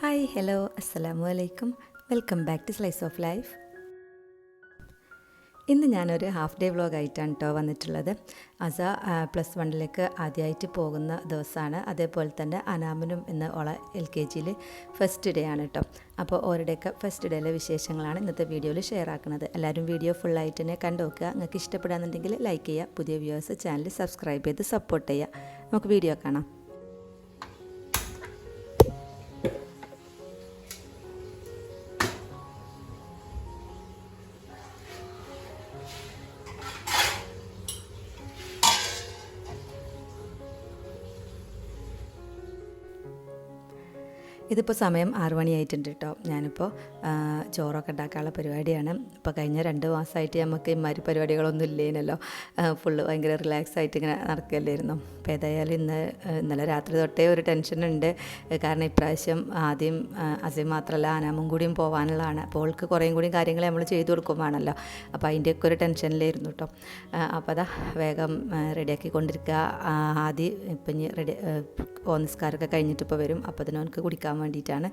Hi hello അസ്സലാമു അലൈക്കും welcome back to slice of life ഇന്ന് ഞാനൊരു ഹാഫ് ഡേ വ്ളോഗ് ആയിട്ടാണ് കേട്ടോ വന്നിട്ടുള്ളത്. അസ പ്ലസ് വണ്ണിലേക്ക് ആദ്യമായിട്ട് പോകുന്ന ദിവസമാണ് അതേപോലെ തന്നെ അനാമനും ഇന്ന് ഉള എൽ കെ ജിയിൽ ഫസ്റ്റ് ഡേ ആണ് കേട്ടോ അപ്പോൾ ഓരുടെയൊക്കെ ഫസ്റ്റ് ഡേയിലെ വിശേഷങ്ങളാണ് ഇന്നത്തെ വീഡിയോയിൽ ഷെയർ ആക്കുന്നത്. എല്ലാവരും വീഡിയോ ഫുള്ളായിട്ട് തന്നെ കണ്ടു നോക്കുക. നിങ്ങൾക്ക് ഇഷ്ടപ്പെടാന്നുണ്ടെങ്കിൽ ലൈക്ക് ചെയ്യുക. പുതിയ വ്യൂവേഴ്സ് ചാനൽ സബ്സ്ക്രൈബ് ചെയ്ത് സപ്പോർട്ട് ചെയ്യുക. നമുക്ക് വീഡിയോ കാണാം. ഇതിപ്പോൾ സമയം ആറു മണിയായിട്ടുണ്ട് കേട്ടോ ഞാനിപ്പോൾ ചോറൊക്കെ ഉണ്ടാക്കാനുള്ള പരിപാടിയാണ്. ഇപ്പോൾ കഴിഞ്ഞ രണ്ട് മാസമായിട്ട് നമുക്ക് ഇമാതിരി പരിപാടികളൊന്നും ഇല്ലേനല്ലോ. ഫുള്ള് ഭയങ്കര റിലാക്സ് ആയിട്ട് ഇങ്ങനെ നടക്കുകയല്ലായിരുന്നു അപ്പോൾ ഏതായാലും ഇന്ന് ഇന്നലെ രാത്രി തൊട്ടേ ഒരു ടെൻഷനുണ്ട് കാരണം ഇപ്രാവശ്യം ആദ്യം അസീം മാത്രമല്ല അനാമും കൂടിയും പോകാനുള്ളതാണ് അപ്പോൾ അവൾക്ക് കുറേയും കൂടി കാര്യങ്ങൾ നമ്മൾ ചെയ്തു കൊടുക്കുമ്പോഴാണല്ലോ അപ്പോൾ അതിന്റെയൊക്കെ ഒരു ടെൻഷനിലായിരുന്നു കേട്ടോ അപ്പോൾ അതാ വേഗം റെഡിയാക്കി കൊണ്ടിരിക്കുക ആദ്യം ഇപ്പം റെഡി നിസ്കാരമൊക്കെ കഴിഞ്ഞിട്ട് ഇപ്പോൾ വരും. അപ്പോൾ അതിന് കുടിക്കാൻ കുടിക്കാൻ വേണ്ടിയിട്ടാണ്.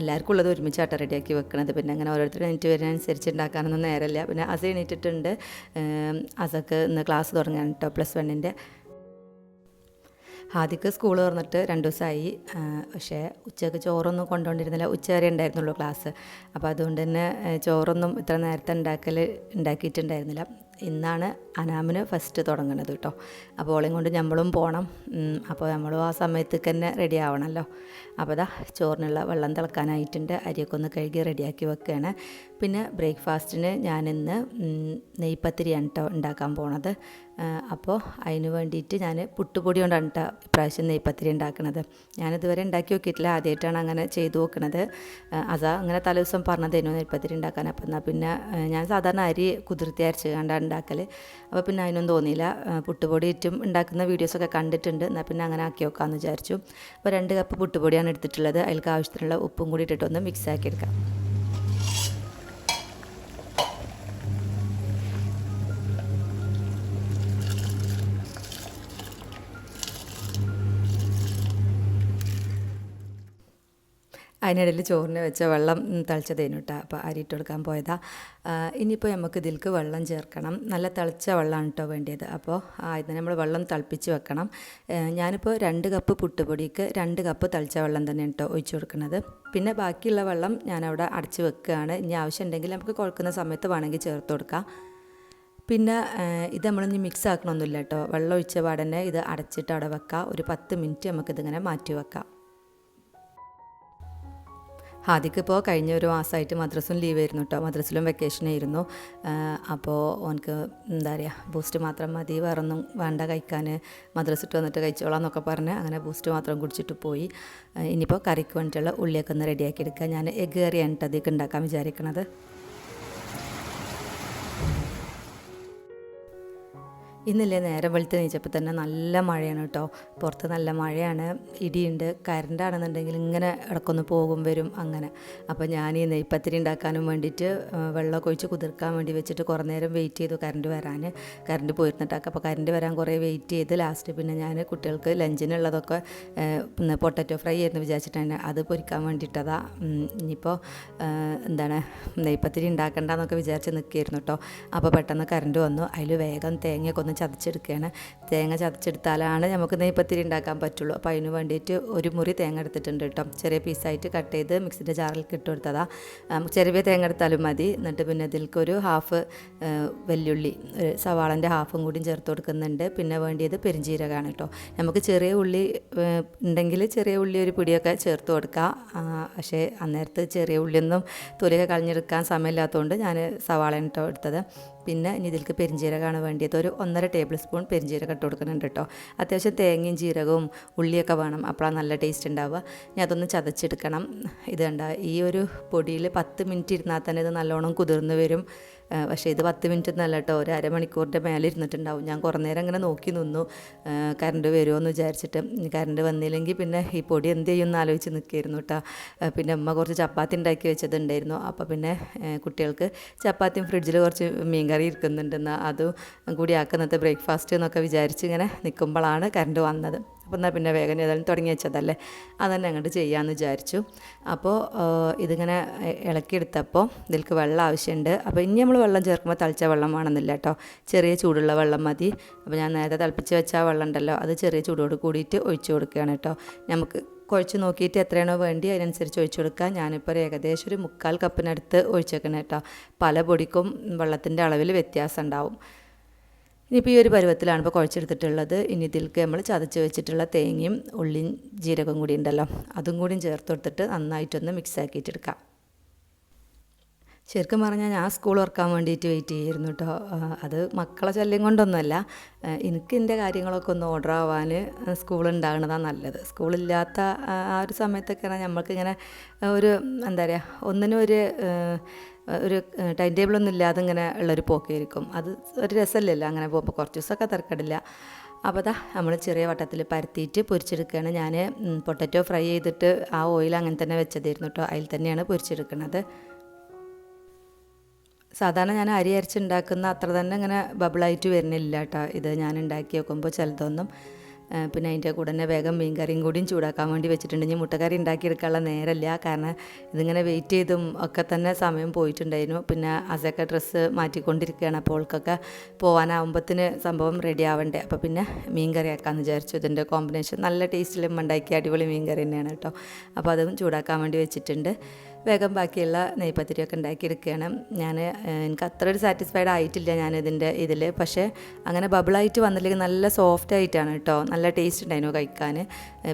എല്ലാവർക്കും ഉള്ളത് ഒരുമിച്ചാട്ട റെഡിയാക്കി വെക്കണത്. പിന്നെ അങ്ങനെ ഓരോരുത്തർ എണീറ്റ് വരുന്നതനുസരിച്ച് ഉണ്ടാക്കാനൊന്നും നേരമില്ല. പിന്നെ അസ എണീറ്റിട്ടുണ്ട്. അസക്ക് ഇന്ന് ക്ലാസ് തുടങ്ങാൻ കേട്ടോ പ്ലസ് വണ്ണിന്റെ. ആദ്യക്ക് സ്കൂൾ തുറന്നിട്ട് രണ്ട് ദിവസമായി. പക്ഷേ ഉച്ചയ്ക്ക് ചോറൊന്നും കൊണ്ടുകൊണ്ടിരുന്നില്ല ഉച്ച വരെ ഉണ്ടായിരുന്നുള്ളൂ ക്ലാസ്. അപ്പോൾ അതുകൊണ്ട് തന്നെ ചോറൊന്നും ഇത്ര നേരത്തെ ഉണ്ടാക്കൽ ഉണ്ടാക്കിയിട്ടുണ്ടായിരുന്നില്ല. ഇന്നാണ് അനാമിന് ഫസ്റ്റ് തുടങ്ങുന്നത് കേട്ടോ അപ്പോൾ ഓളെയും കൊണ്ട് നമ്മളും പോകണം അപ്പോൾ നമ്മളും ആ സമയത്തേക്ക് തന്നെ റെഡി ആവണമല്ലോ അപ്പോൾ അതാ ചോറിനുള്ള വെള്ളം തിളക്കാനായിട്ടുണ്ട്. അരിയൊക്കെ ഒന്ന് കഴുകി റെഡിയാക്കി വെക്കുകയാണ് പിന്നെ ബ്രേക്ക്ഫാസ്റ്റിന് ഞാനിന്ന് നെയ്പത്തിരിയാണ് കേട്ടോ ഉണ്ടാക്കാൻ പോണത്. അപ്പോൾ അതിന് വേണ്ടിയിട്ട് ഞാൻ പുട്ടുപൊടി കൊണ്ടാണ് കേട്ടോ ഇപ്രാവശ്യം നെയ്പത്തിരി ഉണ്ടാക്കുന്നത് ഞാനിതുവരെ ഉണ്ടാക്കി നോക്കിയിട്ടില്ല. ആദ്യമായിട്ടാണ് അങ്ങനെ ചെയ്തു നോക്കുന്നത് അതാ അങ്ങനെ തലേ ദിവസം പറഞ്ഞതേനു നെയ്പത്തിരി ഉണ്ടാക്കാൻ. അപ്പം എന്നാൽ പിന്നെ ഞാൻ സാധാരണ അരി കുതിർത്തി അരച്ച് കണ്ടാണ് ഉണ്ടാക്കൽ അപ്പോൾ പിന്നെ അതിനൊന്നും തോന്നിയില്ല. പുട്ടുപൊടി ഇറ്റും ഉണ്ടാക്കുന്ന വീഡിയോസൊക്കെ കണ്ടിട്ടുണ്ട്. എന്നാൽ പിന്നെ അങ്ങനെ ആക്കി നോക്കാമെന്ന് വിചാരിച്ചു. അപ്പോൾ രണ്ട് കപ്പ് പുട്ടുപൊടിയാണ് എടുത്തിട്ടുള്ളത്. അതിൽക്ക് ആവശ്യത്തിനുള്ള ഉപ്പും കൂടി ഇട്ടിട്ടൊന്ന് മിക്സ് ആക്കി അതിനിടയിൽ ചോറിന് വെച്ച വെള്ളം തളിച്ചതേനു കേട്ടോ അപ്പോൾ അരിയിട്ട് കൊടുക്കാൻ പോയതാ. ഇനിയിപ്പോൾ നമുക്ക് ഇതിലേക്ക് വെള്ളം ചേർക്കണം. നല്ല തിളച്ച വെള്ളമാണ് കേട്ടോ വേണ്ടിയത്. അപ്പോൾ ഇതിന് നമ്മൾ വെള്ളം തിളപ്പിച്ച് വെക്കണം. ഞാനിപ്പോൾ രണ്ട് കപ്പ് പുട്ടുപൊടിക്ക് രണ്ട് കപ്പ് തിളച്ച വെള്ളം തന്നെ കേട്ടോ ഒഴിച്ചു കൊടുക്കുന്നത്. പിന്നെ ബാക്കിയുള്ള വെള്ളം ഞാനവിടെ അടച്ച് വെക്കുകയാണ് ഇനി ആവശ്യമുണ്ടെങ്കിൽ നമുക്ക് കുഴക്കുന്ന സമയത്ത് വേണമെങ്കിൽ ചേർത്ത് കൊടുക്കാം. പിന്നെ ഇത് നമ്മളിനി മിക്സ് ആക്കണമൊന്നുമില്ല കേട്ടോ വെള്ളം ഒഴിച്ച പാടന്നെ ഇത് അടച്ചിട്ട് അവിടെ വെക്കാം. ഒരു പത്ത് മിനിറ്റ് നമുക്കിതിങ്ങനെ മാറ്റി വെക്കാം. ആദ്യക്ക് ഇപ്പോൾ കഴിഞ്ഞ ഒരു മാസമായിട്ട് മദ്രസും ലീവ് ആയിരുന്നു കേട്ടോ മദ്രസിലും വെക്കേഷൻ ആയിരുന്നു. അപ്പോൾ ഓനക്ക് എന്താ പറയുക ബൂസ്റ്റ് മാത്രം മതി വേറൊന്നും വേണ്ട കഴിക്കാൻ മദ്രസിട്ട് വന്നിട്ട് കഴിച്ചോളാം എന്നൊക്കെ പറഞ്ഞ് അങ്ങനെ ബൂസ്റ്റ് മാത്രം കുടിച്ചിട്ട് പോയി. ഇനിയിപ്പോൾ കറിക്ക് വേണ്ടിയിട്ടുള്ള ഉള്ളിയൊക്കെ ഒന്ന് റെഡിയാക്കി എടുക്കുക ഞാൻ എഗ് കറിയാണ് കേട്ടോ അതൊക്കെ ഉണ്ടാക്കാൻ വിചാരിക്കണത്. ഇന്നില്ലേ? നേരം വെളുത്ത് നീച്ചപ്പോൾ തന്നെ നല്ല മഴയാണ് കേട്ടോ പുറത്ത് നല്ല മഴയാണ്. ഇടിയുണ്ട്. കരണ്ടാണെന്നുണ്ടെങ്കിൽ ഇങ്ങനെ ഇടക്കൊന്ന് പോകും വരും അങ്ങനെ. അപ്പോൾ ഞാൻ ഈ നെയ്പ്പത്തിരി ഉണ്ടാക്കാനും വേണ്ടിയിട്ട് വെള്ളമൊക്കെ ഒഴിച്ച് കുതിർക്കാൻ വേണ്ടി വെച്ചിട്ട് കുറേ നേരം വെയിറ്റ് ചെയ്തു കറണ്ട് വരാൻ കറണ്ട് പോയിരുന്നിട്ടൊക്കെ അപ്പോൾ കറണ്ട് വരാൻ കുറേ വെയിറ്റ് ചെയ്ത് ലാസ്റ്റ് പിന്നെ ഞാൻ കുട്ടികൾക്ക് ലഞ്ചിനുള്ളതൊക്കെ പൊട്ടറ്റോ ഫ്രൈ ആയിരുന്നു വിചാരിച്ചിട്ടാണ് അത് പൊരിക്കാൻ വേണ്ടിയിട്ടതാ ഇനിയിപ്പോൾ എന്താണ് നെയ്പ്പത്തിരി ഉണ്ടാക്കണ്ടെന്നൊക്കെ വിചാരിച്ച് നിൽക്കുകയായിരുന്നു കേട്ടോ അപ്പോൾ പെട്ടെന്ന് കറണ്ട് വന്നു. അതിൽ വേഗം തേങ്ങയൊക്കെ ഒന്ന് ചതച്ചെടുക്കുകയാണ്. തേങ്ങ ചതച്ചെടുത്താലാണ് നമുക്ക് നെയ്പ്പത്തിരി ഉണ്ടാക്കാൻ പറ്റുള്ളൂ. അപ്പോൾ അതിന് വേണ്ടിയിട്ട് ഒരു മുറി തേങ്ങ എടുത്തിട്ടുണ്ട് കേട്ടോ. ചെറിയ പീസായിട്ട് കട്ട് ചെയ്ത് മിക്സിന്റെ ജാറിലേക്ക് ഇട്ട് കൊടുത്തതാ. ചെറിയ തേങ്ങ എടുത്താലും മതി. എന്നിട്ട് പിന്നെ ഇതിലേക്ക് ഒരു ഹാഫ് വെല്ലുള്ളി സവാളന്റെ ഹാഫും കൂടിയും ചേർത്ത് കൊടുക്കുന്നുണ്ട്. പിന്നെ വേണ്ടിയത് പെരിഞ്ചീരകമാണ് കേട്ടോ. നമുക്ക് ചെറിയ ഉള്ളി ഉണ്ടെങ്കിൽ ചെറിയ ഉള്ളി ഒരു പിടിയൊക്കെ ചേർത്ത് കൊടുക്കാം. പക്ഷേ അന്നേരത്ത് ചെറിയ ഉള്ളിയൊന്നും തൊലിയൊക്കെ കളഞ്ഞെടുക്കാൻ സമയമില്ലാത്തതുകൊണ്ട് ഞാൻ സവാള കേട്ടോ എടുത്തത്. പിന്നെ ഇനി ഇതിലേക്ക് പെരിഞ്ചീരകമാണ് വേണ്ടിയത്. ഒരു ഒന്നര ടേബിൾ സ്പൂൺ പെരിഞ്ചീരകം ഇട്ട് കൊടുക്കുന്നുണ്ട് കേട്ടോ. അത്യാവശ്യം തേങ്ങയും ജീരകവും ഉള്ളിയൊക്കെ വേണം. അപ്പോഴാണ് നല്ല ടേസ്റ്റ് ഉണ്ടാവുക ഇനി അതൊന്ന് ചതച്ചെടുക്കണം. ഇത് കണ്ട ഈ ഒരു പൊടിയിൽ പത്ത് മിനിറ്റ് ഇരുന്നാൽ തന്നെ ഇത് നല്ലോണം കുതിർന്ന് വരും. പക്ഷേ ഇത് പത്ത് മിനിറ്റ് ഒന്നല്ല കേട്ടോ. ഒരു അരമണിക്കൂറിന്റെ മേലെ ഇരുന്നിട്ടുണ്ടാവും. ഞാൻ കുറേ നേരം അങ്ങനെ നോക്കി നിന്നു. കറണ്ട് വരുമോ എന്ന് വിചാരിച്ചിട്ട് കറണ്ട് വന്നില്ലെങ്കിൽ പിന്നെ ഈ പൊടി എന്ത് ചെയ്യും എന്ന് ആലോചിച്ച് നിൽക്കുകയായിരുന്നു കേട്ടോ. പിന്നെ അമ്മ കുറച്ച് ചപ്പാത്തി ഉണ്ടാക്കി വെച്ചതുണ്ടായിരുന്നു. അപ്പോൾ പിന്നെ കുട്ടികൾക്ക് ചപ്പാത്തിയും ഫ്രിഡ്ജിൽ കുറച്ച് മീൻകറി ഇരിക്കുന്നുണ്ടെന്ന് അതും കൂടി ആക്കുന്നത് ബ്രേക്ക്ഫാസ്റ്റ് എന്നൊക്കെ വിചാരിച്ച് ഇങ്ങനെ നിൽക്കുമ്പോഴാണ് കറണ്ട് വന്നത്. അപ്പോൾ എന്നാൽ പിന്നെ വേഗം ഏതായാലും തുടങ്ങി വെച്ചതല്ലേ? അതന്നെ അങ്ങോട്ട് ചെയ്യാമെന്ന് വിചാരിച്ചു. അപ്പോൾ ഇതിങ്ങനെ ഇളക്കിയെടുത്തപ്പോൾ ഇതിലേക്ക് വെള്ളം ആവശ്യമുണ്ട് അപ്പോൾ ഇനി നമ്മൾ വെള്ളം ചേർക്കുമ്പോൾ തളിച്ച വെള്ളം വേണമെന്നില്ല കേട്ടോ ചെറിയ ചൂടുള്ള വെള്ളം മതി. അപ്പോൾ ഞാൻ നേരത്തെ തിളപ്പിച്ച് വെച്ച വെള്ളം ഉണ്ടല്ലോ അത് ചെറിയ ചൂടോട് കൂടിയിട്ട് ഒഴിച്ചു കൊടുക്കുകയാണ് കേട്ടോ നമുക്ക് കുഴച്ച് നോക്കിയിട്ട് എത്രയാണോ വേണ്ടി അതിനനുസരിച്ച് ഒഴിച്ചു കൊടുക്കുക ഞാനിപ്പോൾ ഒരു ഏകദേശം ഒരു മുക്കാൽ കപ്പിനടുത്ത് ഒഴിച്ചേക്കണം കേട്ടോ പല പൊടിക്കും വെള്ളത്തിന്റെ അളവിൽ വ്യത്യാസം ഉണ്ടാവും. ഇനിയിപ്പോൾ ഈ ഒരു പരുവത്തിലാണ് ഇപ്പോൾ കുഴച്ചെടുത്തിട്ടുള്ളത്. ഇനി ഇതിലേക്ക് നമ്മൾ ചതച്ച് വെച്ചിട്ടുള്ള തേങ്ങയും ഉള്ളിയും ജീരകം കൂടി ഉണ്ടല്ലോ. അതും കൂടി ചേർത്ത് കൊടുത്തിട്ട് നന്നായിട്ടൊന്ന് മിക്സ് ആക്കിയിട്ടെടുക്കാം. ശരിക്കും പറഞ്ഞാൽ ഞാൻ സ്കൂൾ ഓർക്കാൻ വേണ്ടിയിട്ട് വെയിറ്റ് ചെയ്യായിരുന്നു കേട്ടോ അത് മക്കളെ ശല്യം കൊണ്ടൊന്നുമല്ല. എനിക്ക് എന്റെ കാര്യങ്ങളൊക്കെ ഒന്ന് ഓർഡർ ആവാൻ സ്കൂൾ ഉണ്ടാകുന്നതാണ് നല്ലത്. സ്കൂളില്ലാത്ത ആ ഒരു സമയത്തൊക്കെയാണ് നമ്മൾക്കിങ്ങനെ ഒരു എന്താ പറയുക ഒന്നിനും ഒരു ഒരു ടൈം ടേബിളൊന്നും ഇല്ലാതെ ഇങ്ങനെ ഉള്ളൊരു പോക്കായിരിക്കും. അത് ഒരു രസമല്ലല്ലോ അങ്ങനെ പോകുമ്പോൾ. കുറച്ച് ദിവസമൊക്കെ തിരക്കടില്ല. അപ്പോൾ അതാ നമ്മൾ ചെറിയ വട്ടത്തിൽ പരത്തിയിട്ട് പൊരിച്ചെടുക്കുകയാണ്. ഞാൻ പൊട്ടറ്റോ ഫ്രൈ ചെയ്തിട്ട് ആ ഓയിൽ അങ്ങനെ തന്നെ വെച്ചതായിരുന്നു കേട്ടോ അതിൽ തന്നെയാണ് പൊരിച്ചെടുക്കുന്നത്. സാധാരണ ഞാൻ അരി അരച്ചുണ്ടാക്കുന്ന അത്ര തന്നെ ഇങ്ങനെ ബബിളായിട്ട് വരുന്നില്ല കേട്ടോ ഇത് ഞാൻ ഉണ്ടാക്കി വെക്കുമ്പോൾ ചിലതൊന്നും പിന്നെ അതിന്റെ കൂടെ തന്നെ വേഗം മീൻ കറിയും കൂടിയും ചൂടാക്കാൻ വേണ്ടി വെച്ചിട്ടുണ്ട്. ഇനി മുട്ടക്കറി ഉണ്ടാക്കിയെടുക്കാനുള്ള നേരമില്ല കാരണം ഇതിങ്ങനെ വെയിറ്റ് ചെയ്തും ഒക്കെ തന്നെ സമയം പോയിട്ടുണ്ടായിരുന്നു. പിന്നെ അസൊക്കെ ഡ്രസ്സ് മാറ്റിക്കൊണ്ടിരിക്കുകയാണ്. അപ്പോൾ അവൾക്കൊക്കെ പോകാനാവുമ്പത്തിന് സംഭവം റെഡി ആവണ്ടേ. അപ്പോൾ പിന്നെ മീൻ കറി ആക്കാമെന്ന് വിചാരിച്ചു. ഇതിന്റെ കോമ്പിനേഷൻ നല്ല ടേസ്റ്റിലും ഉണ്ടാക്കിയ അടിപൊളി മീൻ കറി തന്നെയാണ് കേട്ടോ. അപ്പോൾ അതും ചൂടാക്കാൻ വേണ്ടി വെച്ചിട്ടുണ്ട്. വേഗം ബാക്കിയുള്ള നെയ്പത്തിരിയൊക്കെ ഉണ്ടാക്കിയെടുക്കുകയാണ്. ഞാൻ എനിക്ക് അത്ര ഒരു സാറ്റിസ്ഫൈഡ് ആയിട്ടില്ല ഞാൻ ഇതിന്റെ ഇതിൽ പക്ഷേ അങ്ങനെ ബബിളായിട്ട് വന്നില്ലെങ്കിൽ നല്ല സോഫ്റ്റ് ആയിട്ടാണ് കേട്ടോ നല്ല ടേസ്റ്റ് ഉണ്ടായിരുന്നു കഴിക്കാൻ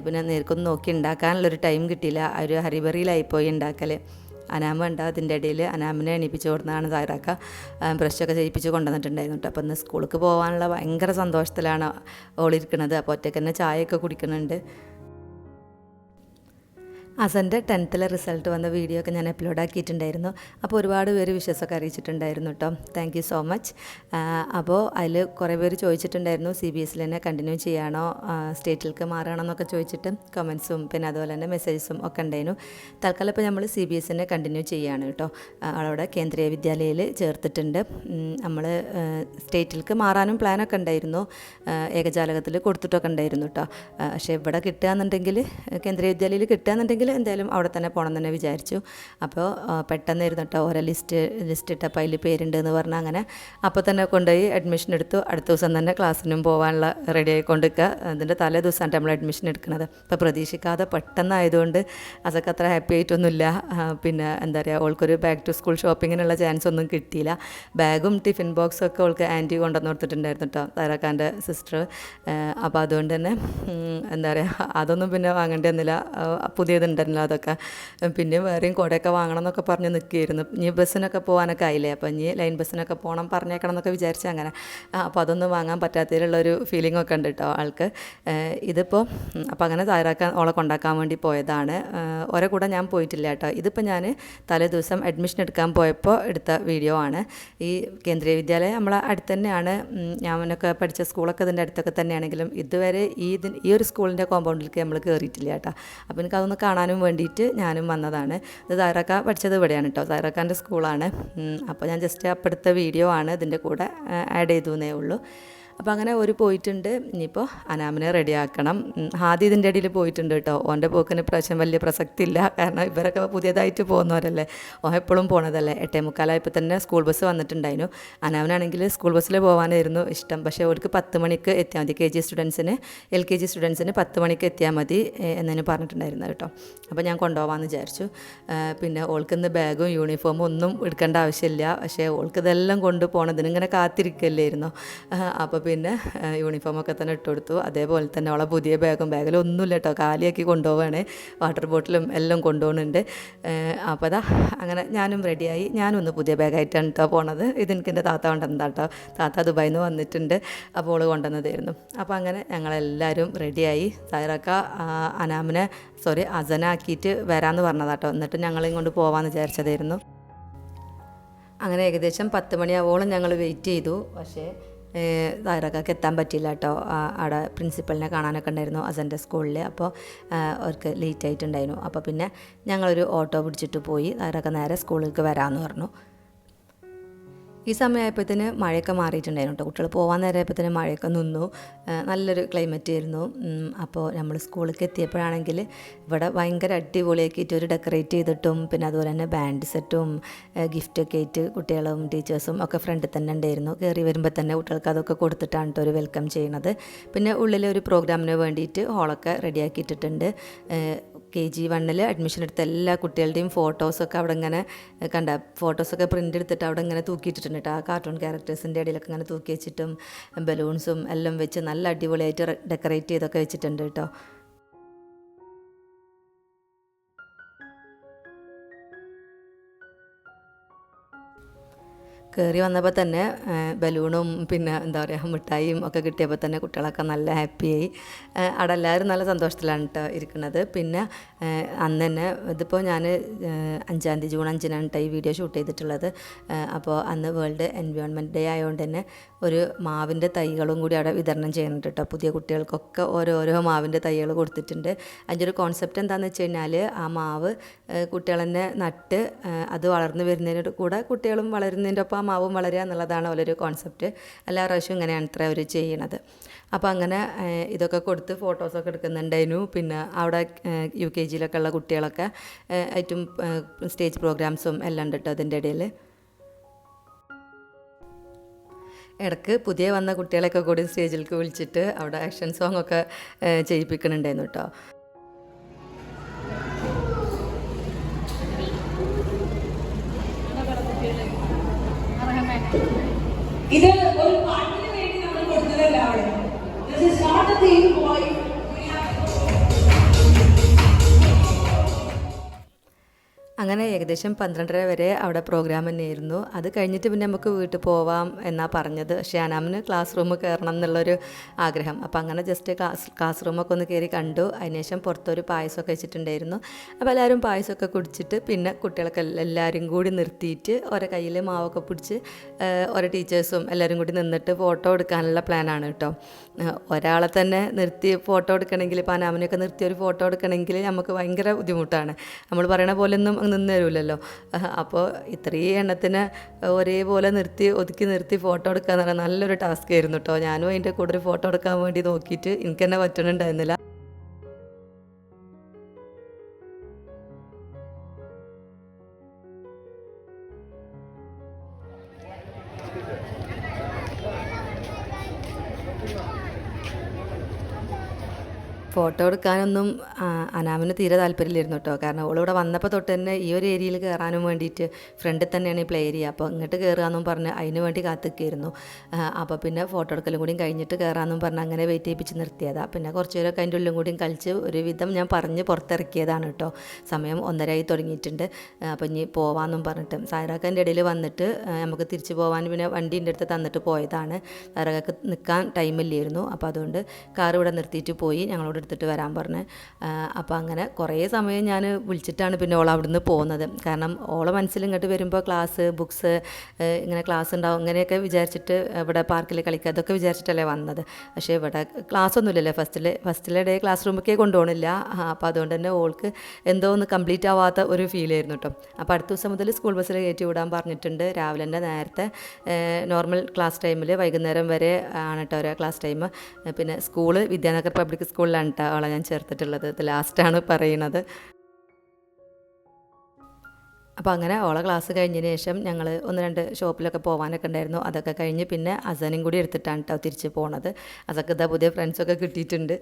പിന്നെ നേർക്കൊന്ന് നോക്കി ഉണ്ടാക്കാനുള്ളൊരു ടൈം കിട്ടിയില്ല. ഒരു ഹരിബറിയിലായിപ്പോയി ഉണ്ടാക്കൽ അനാമ ഉണ്ട് അതിന്റെ ഇടയിൽ അനാമിനെ എണീപ്പിച്ച് കൊടുക്കുന്നതാണ് തയ്യാറാക്കുക. ബ്രഷൊക്കെ ചെയ്യിപ്പിച്ച് കൊണ്ടുവന്നിട്ടുണ്ടായിരുന്നു കേട്ടോ അപ്പോൾ ഇന്ന് സ്കൂളിൽ പോകാനുള്ള ഭയങ്കര സന്തോഷത്തിലാണ് ഓളിരിക്കുന്നത് അപ്പോൾ ഒറ്റയ്ക്ക് തന്നെ ചായയൊക്കെ കുടിക്കുന്നുണ്ട്. അസന്റെ ടെൻത്തിലെ റിസൾട്ട് വന്ന വീഡിയോ ഒക്കെ ഞാൻ അപ്ലോഡ് ആക്കിയിട്ടുണ്ടായിരുന്നു. അപ്പോൾ ഒരുപാട് പേര് വിശ്വസമൊക്കെ അറിയിച്ചിട്ടുണ്ടായിരുന്നു കേട്ടോ താങ്ക് യു സോ മച്ച് അപ്പോൾ അതിൽ കുറേ പേര് ചോദിച്ചിട്ടുണ്ടായിരുന്നു സി ബി എസിൽ തന്നെ കണ്ടിന്യൂ ചെയ്യാണോ സ്റ്റേറ്റിലേക്ക് മാറണോ എന്നൊക്കെ ചോദിച്ചിട്ട് കമൻസും പിന്നെ അതുപോലെ തന്നെ മെസ്സേജസും ഒക്കെ ഉണ്ടായിരുന്നു. തൽക്കാലം ഇപ്പോൾ നമ്മൾ സി ബി എസ് തന്നെ കണ്ടിന്യൂ ചെയ്യുകയാണ് കേട്ടോ അവിടെ കേന്ദ്രീയ വിദ്യാലയയിൽ ചേർത്തിട്ടുണ്ട്. നമ്മൾ സ്റ്റേറ്റിലേക്ക് മാറാനും പ്ലാനൊക്കെ ഉണ്ടായിരുന്നു. ഏകജാലകത്തിൽ കൊടുത്തിട്ടൊക്കെ ഉണ്ടായിരുന്നു കേട്ടോ പക്ഷേ ഇവിടെ കിട്ടുകയെന്നുണ്ടെങ്കിൽ കേന്ദ്രീയ വിദ്യാലയത്തിൽ കിട്ടുകയെന്നുണ്ടെങ്കിൽ എന്തായാലും അവിടെ തന്നെ പോകണം തന്നെ വിചാരിച്ചു. അപ്പോൾ പെട്ടെന്ന് ഇരുന്നിട്ടോ ഓരോ ലിസ്റ്റ് ലിസ്റ്റ് ഇട്ടപ്പോൾ അതിൽ പേരുണ്ട് എന്ന് പറഞ്ഞാൽ അങ്ങനെ അപ്പോൾ തന്നെ കൊണ്ടുപോയി അഡ്മിഷൻ എടുത്തു. അടുത്ത ദിവസം തന്നെ ക്ലാസ്സിനും പോകാനുള്ള റെഡി ആയിക്കൊണ്ടിരിക്കുക അതിന്റെ തലേ ദിവസമാണ് നമ്മൾ അഡ്മിഷൻ എടുക്കുന്നത്. അപ്പോൾ പ്രതീക്ഷിക്കാതെ പെട്ടെന്നായതുകൊണ്ട് അതൊക്കെ അത്ര ഹാപ്പി ആയിട്ടൊന്നുമില്ല. പിന്നെ എന്താ പറയുക ഓൾക്കൊരു ബാക്ക് ടു സ്കൂൾ ഷോപ്പിങ്ങിനുള്ള ചാൻസ് ഒന്നും കിട്ടിയില്ല. ബാഗും ടിഫിൻ ബോക്സും ഒക്കെ ഓൾക്ക് ആന്റി കൊണ്ടുവന്ന് കൊടുത്തിട്ടുണ്ടായിരുന്നു കേട്ടോ തൈറക്കാന്റെ സിസ്റ്റർ അപ്പോൾ അതുകൊണ്ട് തന്നെ എന്താ പറയുക അതൊന്നും പിന്നെ വാങ്ങേണ്ടി വന്നില്ല. ആ, പുതിയതുണ്ടല്ലോ അതൊക്കെ. പിന്നെ വേറെയും കുടയൊക്കെ വാങ്ങണം എന്നൊക്കെ പറഞ്ഞ് നിൽക്കുകയായിരുന്നു. ഇനി ബസ്സിനൊക്കെ പോകാനൊക്കെ ആയില്ലേ? അപ്പോൾ ഇനി ലൈൻ ബസ്സിനൊക്കെ പോകണം പറഞ്ഞേക്കണം എന്നൊക്കെ വിചാരിച്ച അങ്ങനെ. അപ്പോൾ അതൊന്നും വാങ്ങാൻ പറ്റാത്തതിലുള്ളൊരു ഫീലിംഗ് ഒക്കെ ഉണ്ട് കേട്ടോ ആൾക്ക്. ഇതിപ്പോൾ അപ്പോൾ അങ്ങനെ തയ്യാറാക്കാൻ ഓളെ കൊണ്ടാക്കാൻ വേണ്ടി പോയതാണ്. ഒരേ കൂടെ ഞാൻ പോയിട്ടില്ല കേട്ടോ ഇതിപ്പോൾ ഞാൻ തലേ ദിവസം അഡ്മിഷൻ എടുക്കാൻ പോയപ്പോൾ എടുത്ത വീഡിയോ ആണ്. ഈ കേന്ദ്രീയ വിദ്യാലയം നമ്മളെ അടുത്ത് തന്നെയാണ്. ഞാനൊക്കെ പഠിച്ച സ്കൂളൊക്കെ ഇതിന്റെ അടുത്തൊക്കെ തന്നെയാണെങ്കിലും ഇതുവരെ ഈ ഈ ഒരു സ്കൂളിന്റെ കോമ്പൗണ്ടിലേക്ക് നമ്മൾ കയറിയിട്ടില്ല കേട്ടോ അപ്പോൾ എനിക്ക് അതൊന്ന് കാണാനും വേണ്ടിയിട്ട് ഞാനും വന്നതാണ്. ഇത് സൈറക്ക പഠിച്ചത് ഇവിടെയാണ് കേട്ടോ സൈറക്കാന്റെ സ്കൂളാണ് അപ്പോൾ ഞാൻ ജസ്റ്റ് അപ്പോഴത്തെ വീഡിയോ ആണ് ഇതിന്റെ കൂടെ ആഡ് ചെയ്തു എന്നേ ഉള്ളൂ. അപ്പോൾ അങ്ങനെ ഒരു പോയിട്ടുണ്ട്. ഇനിയിപ്പോൾ അനാമിനെ റെഡിയാക്കണം. ആദ്യം ഇതിന്റെ ഇടയിൽ പോയിട്ടുണ്ട് കേട്ടോ. ഓന്റെ പോക്കിന് പ്രാവശ്യം വലിയ പ്രസക്തി ഇല്ല കാരണം ഇവരൊക്കെ പുതിയതായിട്ട് പോകുന്നവരല്ലേ. ഓ എപ്പോഴും പോണതല്ലേ. എട്ടേ മുക്കാലായപ്പോൾ തന്നെ സ്കൂൾ ബസ് വന്നിട്ടുണ്ടായിരുന്നു. അനാമിനാണെങ്കിൽ സ്കൂൾ ബസ്സിൽ പോകാനായിരുന്നു ഇഷ്ടം. പക്ഷേ അവർക്ക് പത്ത് മണിക്ക് എത്തിയാൽ മതി. കെ ജി സ്റ്റുഡൻസിന് എൽ കെ ജി സ്റ്റുഡൻസിന് പത്ത് മണിക്ക് എത്തിയാൽ മതി എന്നതിന് പറഞ്ഞിട്ടുണ്ടായിരുന്നു കേട്ടോ. അപ്പോൾ ഞാൻ കൊണ്ടുപോകാമെന്ന് വിചാരിച്ചു. പിന്നെ ഓൾക്കിന്ന് ബാഗും യൂണിഫോമും ഒന്നും എടുക്കേണ്ട ആവശ്യമില്ല. പക്ഷേ ഓൾക്ക് ഇതെല്ലാം കൊണ്ടുപോകണം ഇതിനിങ്ങനെ കാത്തിരിക്കല്ലായിരുന്നു. അപ്പോൾ പിന്നെ യൂണിഫോം യൂണിഫോമൊക്കെ തന്നെ ഇട്ട് കൊടുത്തു അതേപോലെ തന്നെ അവളെ പുതിയ ബാഗും ബാഗിൽ ഒന്നുമില്ല കേട്ടോ. കാലിയാക്കി കൊണ്ടുപോവാണ്. വാട്ടർ ബോട്ടിലും എല്ലാം കൊണ്ടുപോകുന്നുണ്ട്. അപ്പോൾ അതാ അങ്ങനെ ഞാനും റെഡിയായി ഞാനും ഒന്ന് പുതിയ ബാഗായിട്ടാണ് കേട്ടോ പോണത്. ഇതെനിക്ക് എന്റെ താത്ത കൊണ്ടുവന്നതാ കേട്ടോ താത്ത ദുബായിൽ നിന്ന് വന്നിട്ടുണ്ട്. അപ്പോൾ അവൾ കൊണ്ടുവന്നതായിരുന്നു. അപ്പോൾ അങ്ങനെ ഞങ്ങളെല്ലാവരും റെഡിയായി ആ, അനാമിനെ സോറി അസനാക്കിയിട്ട് വരാമെന്ന് പറഞ്ഞതാട്ടോ എന്നിട്ട് ഞങ്ങളെയും കൊണ്ട് പോകാമെന്ന് വിചാരിച്ചതായിരുന്നു. അങ്ങനെ ഏകദേശം പത്ത് മണിയാവോളം ഞങ്ങൾ വെയിറ്റ് ചെയ്തു. പക്ഷേ താരക്കാക്ക് എത്താൻ പറ്റിയില്ല കേട്ടോ അവിടെ പ്രിൻസിപ്പളിനെ കാണാനൊക്കെ ഉണ്ടായിരുന്നു അസന്റെ സ്കൂളിൽ അപ്പോൾ അവർക്ക് ലേറ്റ് ആയിട്ടുണ്ടായിരുന്നു. അപ്പോൾ പിന്നെ ഞങ്ങളൊരു ഓട്ടോ പിടിച്ചിട്ട് പോയി താരക്ക നേരെ സ്കൂളിലേക്ക് വരാമെന്ന് പറഞ്ഞു. ഈ സമയമായപ്പോഴത്തേന് മഴയൊക്കെ മാറിയിട്ടുണ്ടായിരുന്നു കേട്ടോ. കുട്ടികൾ പോകാൻ നേരമായപ്പോഴത്തേന് മഴയൊക്കെ നിന്നു. നല്ലൊരു ക്ലൈമറ്റ് ആയിരുന്നു. അപ്പോൾ നമ്മൾ സ്കൂളിലേക്ക് എത്തിയപ്പോഴാണെങ്കിൽ ഇവിടെ ഭയങ്കര അടിപൊളിയാക്കിയിട്ട് ഒരു ഡെക്കറേറ്റ് ചെയ്തിട്ടും പിന്നെ അതുപോലെ തന്നെ ബാൻഡ് സെറ്റും ഗിഫ്റ്റൊക്കെ ആയിട്ട് കുട്ടികളും ടീച്ചേഴ്സും ഒക്കെ ഫ്രണ്ടിൽ തന്നെ ഉണ്ടായിരുന്നു. കയറി വരുമ്പോൾ തന്നെ കുട്ടികൾക്ക് അതൊക്കെ കൊടുത്തിട്ടാണ് കേട്ടോ ഒരു വെൽക്കം ചെയ്യണത്. പിന്നെ ഉള്ളിലൊരു ഒരു പ്രോഗ്രാമിന് വേണ്ടിയിട്ട് ഹോളൊക്കെ റെഡിയാക്കിയിട്ടിട്ടുണ്ട് കെ ജി വണ്ണിൽ അഡ്മിഷൻ എടുത്ത എല്ലാ കുട്ടികളുടെയും ഫോട്ടോസൊക്കെ അവിടെ ഇങ്ങനെ കണ്ട ഫോട്ടോസൊക്കെ പ്രിന്റ് എടുത്തിട്ട് അവിടെ ഇങ്ങനെ തൂക്കിയിട്ടിട്ടുണ്ട് ആ കാർട്ടൂൺ ക്യാരക്ടേഴ്സിന്റെ ഇടയിലൊക്കെ ഇങ്ങനെ തൂക്കി വെച്ചിട്ടും ബലൂൺസും എല്ലാം വെച്ച് നല്ല അടിപൊളിയായിട്ട് ഡെക്കറേറ്റ് ചെയ്തൊക്കെ വെച്ചിട്ടുണ്ട് കേട്ടോ കയറി വന്നപ്പോൾ തന്നെ ബലൂണും പിന്നെ എന്താ പറയുക മിഠായിയും ഒക്കെ കിട്ടിയപ്പോൾ തന്നെ കുട്ടികളൊക്കെ നല്ല ഹാപ്പിയായി അവിടെ എല്ലാവരും നല്ല സന്തോഷത്തിലാണ് കേട്ടോ ഇരിക്കുന്നത്. പിന്നെ അന്ന് തന്നെ ഇതിപ്പോൾ ഞാൻ അഞ്ചാം തീയതി ജൂൺ അഞ്ചിനാണ് കേട്ടോ ഈ വീഡിയോ ഷൂട്ട് ചെയ്തിട്ടുള്ളത്. അപ്പോൾ അന്ന് വേൾഡ് എൻവയോൺമെന്റ് ഡേ ആയതുകൊണ്ട് തന്നെ ഒരു മാവിന്റെ തൈകളും കൂടി അവിടെ വിതരണം ചെയ്യുന്നുണ്ട് കേട്ടോ. പുതിയ കുട്ടികൾക്കൊക്കെ ഓരോരോ മാവിന്റെ തൈകൾ കൊടുത്തിട്ടുണ്ട്. അതിന്റെ ഒരു കോൺസെപ്റ്റ് എന്താണെന്ന് വെച്ച് കഴിഞ്ഞാൽ ആ മാവ് കുട്ടികളെന്നെ നട്ട് അത് വളർന്നു വരുന്നതിനോട് കൂടെ കുട്ടികളും വളരുന്നതിന്റെ ഒപ്പം ആ മാവും വളരുക എന്നുള്ളതാണ് അവരൊരു കോൺസെപ്റ്റ് എല്ലാ പ്രാവശ്യവും ഇങ്ങനെയാണ് ഇത്ര അവർ ചെയ്യണത്. അപ്പോൾ അങ്ങനെ ഇതൊക്കെ കൊടുത്ത് ഫോട്ടോസൊക്കെ എടുക്കുന്നുണ്ടായിരുന്നു. പിന്നെ അവിടെ യു കെ ജിയിലൊക്കെ ഉള്ള കുട്ടികളൊക്കെ ഏറ്റവും സ്റ്റേജ് പ്രോഗ്രാംസും എല്ലാം ഉണ്ട് കേട്ടോ അതിന്റെ ഇടയിൽ. ഇടയ്ക്ക് പുതിയ വന്ന കുട്ടികളെയൊക്കെ കൂടി സ്റ്റേജിലേക്ക് വിളിച്ചിട്ട് അവിടെ ആക്ഷൻ സോങ് ഒക്കെ ചെയ്യിപ്പിക്കണുണ്ടായിരുന്നു കേട്ടോ. ഇത് ഒരു പാട്ടിന് വേണ്ടി നമ്മൾ കൊടുത്തതല്ല അവിടെ. This is not അങ്ങനെ ഏകദേശം പന്ത്രണ്ടര വരെ അവിടെ പ്രോഗ്രാം തന്നെയായിരുന്നു. അത് കഴിഞ്ഞിട്ട് പിന്നെ നമുക്ക് വീട്ടിൽ പോവാം എന്നാണ് പറഞ്ഞത്. പക്ഷേ അനാമിന് ക്ലാസ് റൂം കയറണം എന്നുള്ളൊരു ആഗ്രഹം. അപ്പോൾ അങ്ങനെ ജസ്റ്റ് ക്ലാസ് ക്ലാസ് റൂമൊക്കെ ഒന്ന് കയറി കണ്ടു. അതിനുശേഷം പുറത്തൊരു പായസമൊക്കെ വെച്ചിട്ടുണ്ടായിരുന്നു. അപ്പോൾ എല്ലാവരും പായസമൊക്കെ കുടിച്ചിട്ട് പിന്നെ കുട്ടികളൊക്കെ എല്ലാവരും കൂടി നിർത്തിയിട്ട് ഓരോ കയ്യിൽ മാവൊക്കെ പിടിച്ച് ഓരോ ടീച്ചേഴ്സും എല്ലാവരും കൂടി നിന്നിട്ട് ഫോട്ടോ എടുക്കാനുള്ള പ്ലാനാണ് കേട്ടോ. ഒരാളെ തന്നെ നിർത്തി ഫോട്ടോ എടുക്കണമെങ്കിൽ ഇപ്പോൾ അനാമിനെയൊക്കെ നിർത്തി ഒരു ഫോട്ടോ എടുക്കണമെങ്കിൽ നമുക്ക് ഭയങ്കര ബുദ്ധിമുട്ടാണ്. നമ്മൾ പറയണ പോലെയൊന്നും നിന്ന് തരുമല്ലോ അപ്പോൾ ഇത്രയും എണ്ണത്തിന് ഒരേപോലെ നിർത്തി ഒതുക്കി നിർത്തി ഫോട്ടോ എടുക്കുക എന്ന് പറഞ്ഞാൽ നല്ലൊരു ടാസ്ക് ആയിരുന്നു കേട്ടോ ഞാനും അതിന്റെ കൂടെ ഒരു ഫോട്ടോ എടുക്കാൻ വേണ്ടി നോക്കിയിട്ട് എനിക്ക് തന്നെ പറ്റണുണ്ടായിരുന്നില്ല. ഫോട്ടോ എടുക്കാനൊന്നും അനാമിന് തീരെ താല്പര്യമില്ലായിരുന്നു കേട്ടോ. കാരണം അവളിവിടെ വന്നപ്പോൾ തൊട്ട് തന്നെ ഈ ഒരു ഏരിയയിൽ കയറാനും വേണ്ടിയിട്ട് ഫ്രണ്ടിൽ തന്നെയാണ് ഈ പ്ലേ ഏരിയ അപ്പോൾ ഇങ്ങോട്ട് കയറുകയെന്നും പറഞ്ഞ് അതിന് വേണ്ടി കാത്തിക്കായിരുന്നു. അപ്പോൾ പിന്നെ ഫോട്ടോ എടുക്കലും കൂടിയും കഴിഞ്ഞിട്ട് കയറാമെന്നും പറഞ്ഞ് അങ്ങനെ വെയിറ്റ് ചെയ്യിപ്പിച്ച് നിർത്തിയതാണ് പിന്നെ കുറച്ച് നേരമൊക്കെ അതിന്റെ ഉള്ളിലും കൂടിയും കളിച്ച് ഒരുവിധം ഞാൻ പറഞ്ഞ് പുറത്തിറക്കിയതാണ് കേട്ടോ. സമയം ഒന്നരയായി തുടങ്ങിയിട്ടുണ്ട്. അപ്പോൾ ഇനി പോവാമെന്നും പറഞ്ഞിട്ട്. സായറാക്കന്റെ ഇടയിൽ വന്നിട്ട് നമുക്ക് തിരിച്ചു പോകാൻ പിന്നെ വണ്ടീന്റെ അടുത്ത് തന്നിട്ട് പോയതാണ്. സായറാക്ക് നിൽക്കാൻ ടൈമില്ലായിരുന്നു അപ്പോൾ അതുകൊണ്ട് കാർ ഇവിടെ നിർത്തിയിട്ട് പോയി. ഞങ്ങളോട് എടുത്തിട്ട് വരാൻ പറഞ്ഞ്. അപ്പോൾ അങ്ങനെ കുറേ സമയം ഞാൻ വിളിച്ചിട്ടാണ് പിന്നെ ഓൾ അവിടുന്ന് പോകുന്നത് കാരണം ഓളെ മനസ്സിൽ ഇങ്ങോട്ട് വരുമ്പോൾ ക്ലാസ് ബുക്സ് ഇങ്ങനെ ക്ലാസ് ഉണ്ടാവും. ഇങ്ങനെയൊക്കെ വിചാരിച്ചിട്ട് ഇവിടെ പാർക്കിൽ കളിക്കുക. അതൊക്കെ വിചാരിച്ചിട്ടല്ലേ വന്നത്. പക്ഷേ ഇവിടെ ക്ലാസ് ഒന്നുമില്ലല്ലോ ഫസ്റ്റിൽ ഫസ്റ്റിലെ ഡേ ക്ലാസ് റൂമിലേക്ക് കൊണ്ടുപോകണില്ല അപ്പോൾ അതുകൊണ്ട് തന്നെ ഓൾക്ക് എന്തോ ഒന്ന് കംപ്ലീറ്റ് ആവാത്ത ഒരു ഫീൽ ആയിരുന്നു കേട്ടോ അപ്പോൾ അടുത്ത ദിവസം മുതൽ സ്കൂൾ ബസ്സിൽ കയറ്റി വിടാൻ പറഞ്ഞിട്ടുണ്ട്. രാവിലെ തന്നെ നേരത്തെ നോർമൽ ക്ലാസ് ടൈമിൽ വൈകുന്നേരം വരെ ആണ് കേട്ടോ ഓരോ ക്ലാസ് ടൈം. പിന്നെ സ്കൂൾ വിദ്യാനഗർ പബ്ലിക് സ്കൂളിലാണ് കേട്ടോ ഞാൻ ചേർത്തിട്ടുള്ളത്. ഇത് ലാസ്റ്റാണ് പറയുന്നത്. അപ്പോൾ അങ്ങനെ ഓളെ ക്ലാസ് കഴിഞ്ഞതിന് ശേഷം ഞങ്ങൾ ഒന്ന് രണ്ട് ഷോപ്പിലൊക്കെ പോകാനൊക്കെ ഉണ്ടായിരുന്നു. അതൊക്കെ കഴിഞ്ഞ് പിന്നെ അസനും കൂടി എടുത്തിട്ടാണ് കേട്ടോ തിരിച്ച് പോണത്. അതൊക്കെ ഇതാ പുതിയ ഫ്രണ്ട്സൊക്കെ കിട്ടിയിട്ടുണ്ട്.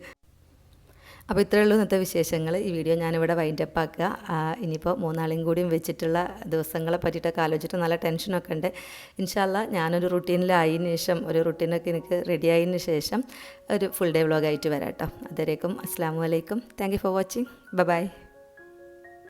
അപ്പോൾ ഇത്രയേ ഉള്ളൂ ഇന്നത്തെ വിശേഷങ്ങൾ. ഈ വീഡിയോ ഞാനിവിടെ വൈൻഡപ്പ് ആക്കുക. ഇനിയിപ്പോൾ മൂന്നാളെയും കൂടിയും വെച്ചിട്ടുള്ള ദിവസങ്ങളെ പറ്റിയിട്ടൊക്കെ ആലോചിച്ചിട്ട് നല്ല ടെൻഷനൊക്കെ ഉണ്ട്. ഇൻഷാല്ല ഞാനൊരു റുട്ടീനിലായതിനു ശേഷം ഒരു റുട്ടീനൊക്കെ എനിക്ക് റെഡി ആയതിനു ശേഷം ഒരു ഫുൾ ഡേ വ്ലോഗായിട്ട് വരാം കേട്ടോ. അതുവരേക്കും അസ്സാം വലൈക്കും thank you for watching bye